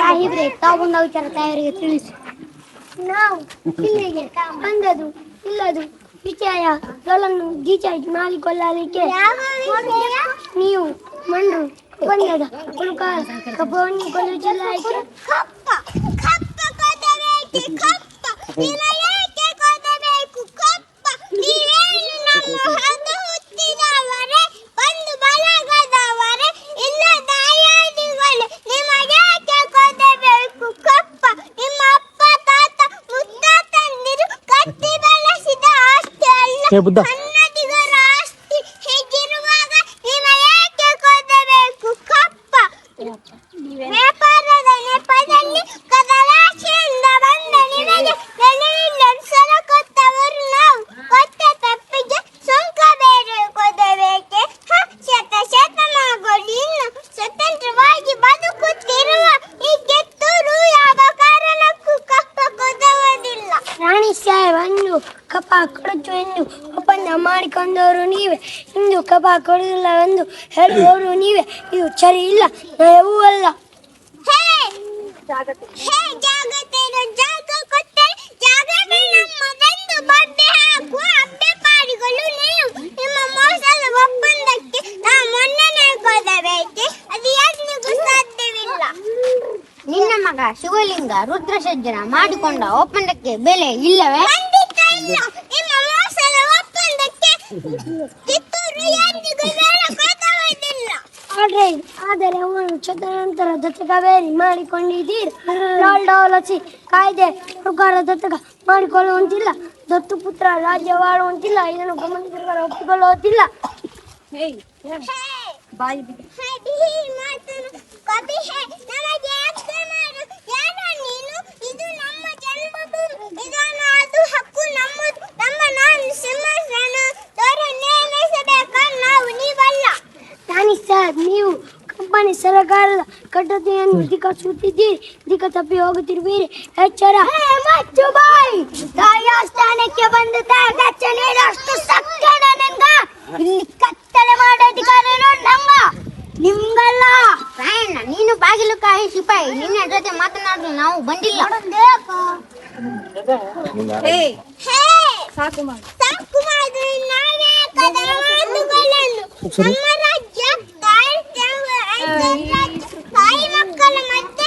ಸಾಹಿಬ್ರೆ ತಾವುಂಡ ವಿಚಾರ ತಾಯವರಿಗೆ ತಿಳಿಸಿ. ನಾವು ಇಲ್ಲಿಗೆ ಬಂದದು ಇಲ್ಲದು, ವಿಚಾರ ಸೊಲನ್ನು ಡಿಚಾರ್ಜ್ ಮಾಡಿಕೊಳ್ಳಲಿಕ್ಕೆ ನೀವು ಮಂಡ್ರು, ಬಂದದ ಕುಲುಕ ಕಬ್ಬವನ್ನು ಕೊಲ್ಲುತ್ತಿಲ್ಲ ಕಟ್ಟಿ ಬೆಳೆಸಿದ ಆಸ್ತಿ ಅಲ್ಲ. ಏ ಬುದ್ಧ. ಕನ್ನಡಿಗರ ಆಸ್ತಿ ಹೀಗಿರುವಾಗ ಕೊಡಬೇಕು ಕಪ್ಪ. ವ್ಯಾಪಾರದ ನೆಪದಲ್ಲಿ ಕದಲಾಶೆಯಿಂದ ಬಂದ ನಿಮಗೆ ಬೆಲೆಯಿಂದ ಸಲ ಕೊಟ್ಟವರು ನಾವು ಕೊಟ್ಟ ತಪ್ಪಿಗೆ ಸುಂಕ ಬೇರೆ ಕೊಡಬೇಕೆ ಹ, ಶತ ಶತಮಾನಗಳು ಇನ್ನು ಸ್ವತಂತ್ರವಾಗಿ ಬದುಕುತ್ತಿರುವ ಈ ಕೆತ್ತೂರು ಯಾವ ಕಾರಣಕ್ಕೂ ಕಪ್ಪ ಕೊಡುವುದಿಲ್ಲ ರಾಣಿ ಸಾಹೇಬನ್ನು ಕಪ ಕೊಡುತ್ತು ಎಂದು ಒಪ್ಪಂದ ಮಾಡಿಕೊಂಡವರು ನೀವೇ. ಇಂದು ಕಪ ಕೊಡುವುದಿಲ್ಲವೆಂದು ಹೇಳುವವರು ನೀವೇ. ಇದು ಸರಿ ಇಲ್ಲ, ನಯವೂ ಅಲ್ಲ. ಜಾಗತಿಗೆ ಜಾಗ ಕೊಟ್ಟರೆ ಜಾಗವೇ ನಮ್ಮದೆಂದು ಬಡ್ಡೆ ಹಾಕುವ ಶಿವಲಿಂಗ ರುದ್ರಸಜ್ಜನ ಮಾಡಿಕೊಂಡ ಒಪ್ಪಂದಕ್ಕೆ ಬೆಲೆ ಇಲ್ಲವೇ ಆದ್ರೆ ಆದರೆ ಅವನು ಚತುರಂತರ ದತ್ತಕವೇರಿ ಮಾಡಿಕೊಂಡಿದ್ದೀರಿ ಕಾಯ್ದೆ ಪ್ರಕಾರ ದತ್ತಕ ಮಾಡಿಕೊಳ್ಳುವಂತಿಲ್ಲ ದತ್ತು ಪುತ್ರ ರಾಜ್ಯವಾಡುವಂತಿಲ್ಲ ಇದನ್ನು ಗಮನಿಸಿರುವ ಒಪ್ಪಿಕೊಳ್ಳುವಂತಿಲ್ಲ ಬಾಯಿ ಬಿಡಿ ನಮಗೆ ಅರ್ಥ ಮಾಡು ಯಾರ ನೀನು ಇದು ನಮ್ಮ ಜನ್ಮಭೂಮಿ ಇದನ್ನು ಅದು ಹಕ್ಕು ನಮ್ಮದು ನಮ್ಮ ನಾನು ಸಿಂಹಾಸನ ದೊರೆ ನೇಮಿಸಬೇಕ ನಾವು ನೀವಲ್ಲ ರಾಣಿ ಸಾಹೇಬ್ ನೀವು ಕಂಪನಿ ಸರ್ಕಾರದ ಕಟ್ಟತೆಯನ್ನು ಧಿಕ್ಕರಿಸುತ್ತಿದ್ದೀರಿ. ದಿಕ್ಕ ತಪ್ಪಿ ಹೋಗುತ್ತಿರುವಿರಿ. ಎಚ್ಚರ. ಮಚ್ಚು ಬಾಯಿ. ತಾಯ ಸ್ಥಾನಕ್ಕೆ ಬಂದು ತಾಗಚ್ಚ ನೀಡಷ್ಟು ಸಕ್ಕನ ನಿಮ್ಗ. ಇಲ್ಲಿ ಕತ್ತಲೆ ಮಾಡೋ ಅಧಿಕಾರಿಗಳು ನಮ್ಮ. ನಿಮ್ಗಲ್ಲ. ರಾಯಣ್ಣ ನೀನು ಬಾಗಿಲು ಕಾಯಿ ಸಿಪಾಯಿ ನಿನ್ನ ಜೊತೆ ಮಾತನಾಡಲು ನಾವು ಬಂದಿಲ್ಲ. ಹೇ. ಸಾಕು ಮಾಡಿ. ನಾವೇ ಕದ ಮಾತುಗಳನ್ನು ನಮ್ಮ ರಾಜ್ಯ ತಾಯಿ ರಾಜ್ಯ ತಾಯಿ ಮಕ್ಕಳ ಮಧ್ಯೆ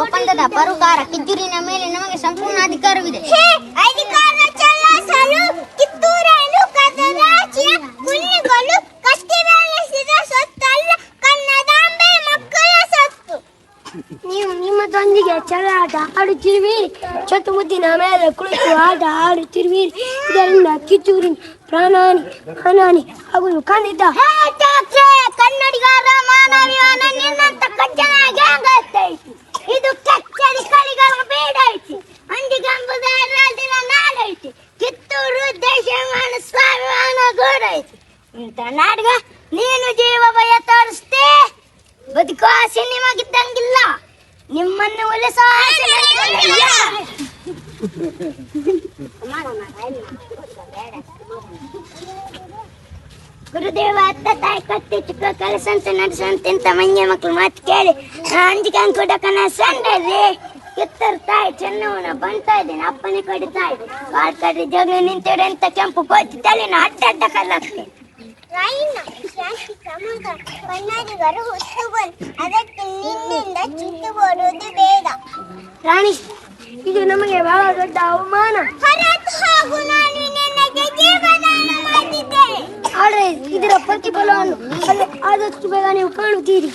ಒಪ್ಪಂದದ ಪರುಕಾರ ಕಿತ್ತೂರಿನ ಮೇಲೆ ನಮಗೆ ಸಂಪೂರ್ಣ ಅಧಿಕಾರವಿದೆ. ನೀವು ನಿಮ್ಮದೊಂದಿಗೆ ಚೆಲ್ಲಾಟ ಆಡುತ್ತಿರುವಿರಿ. ಚತುಮುದ್ದಿನ ಮೇಲೆ ಕುಳಿತು ಆಟ ಆಡುತ್ತಿರುವಿರಿ. ಇದರಿಂದ ಕಿತ್ತೂರಿನ ಪ್ರಾಣಾನಿ ಹಾನಾನಿ ಹಾಗೂ ಖಂಡಿತ ಕನ್ನಡಿಗರ ನಿನ್ನಂತ ಇದು ಕಚ್ಚಡಿ ಕಳಿಗಳ ಬೇಡ ಐತಿ. ಅಂದಿಗಂಬುದ ರಾಜ್ಯದ ನಾಡೈತಿ ಕಿತ್ತೂರು ದೇಶಮಾನ ಸ್ವಾಭಿಮಾನ ಗೋಡ ಐತಿ. ಇಂಥ ನಾಡ್ಗ ನೀನು ಜೀವ ಭಯ ತೋರಿಸ್ತೆ? ಬದುಕೋ ಆಸೆ ನಿಮಗಿದ್ದಂಗಿಲ್ಲ. ನಿಮ್ಮನ್ನು ಉಳಿಸೋ ಆಸೆ ನನಗಿಲ್ಲ. ಗುರುದೇವ ಅತ್ತ ತಾಯಿ ಕಟ್ಟಿ ಚಿಕ್ಕ ಕಲಸಂತೆ ನಡೆಸಂತ ಇಂತ ಮಂಜ ಮಕ್ಳು ಮಾತು ಕೇಳಿ. ಅಂಜಿಕೆ ಕೂಡ ಸಂಡೆ ಸಂಡದೆ ಕಿತ್ತರ್ ತಾಯಿ ಚೆನ್ನವನ ಬಂತಾ ಇದ್ದೀನಿ ಅಪ್ಪನೇ ಕಡಿತಾ ಇದೆ ಕಾಲ್ ಕಡ್ರಿ ಜಗಳ ನಿಂತಿಡೆ ಅಂತ ಕೆಂಪು ಕೋತಿ ತಲೆನ ಅಡ್ಡ ಅಡ್ಡ ಶಾಂತಿ ಬಂದು ಅದಕ್ಕೆ ನಿನ್ನಿಂದ ಚಿಟ್ಟು ಬರುವುದು ಬೇಡ ರಾಣಿ ಇದು ನಮಗೆ ಬಹಳ ದೊಡ್ಡ ಅವಮಾನ. ಹೊರತು ಹೋಗು ನಾನು ನಿನಗೆ ಜೀವದಾನ ಮಾಡಿದ್ದೆ. ಆದರೆ ಇದರ ಪ್ರತಿಫಲವನ್ನು ಆದಷ್ಟು ಬೇಗ ನೀವು ಕಾಣುತ್ತೀರಿ.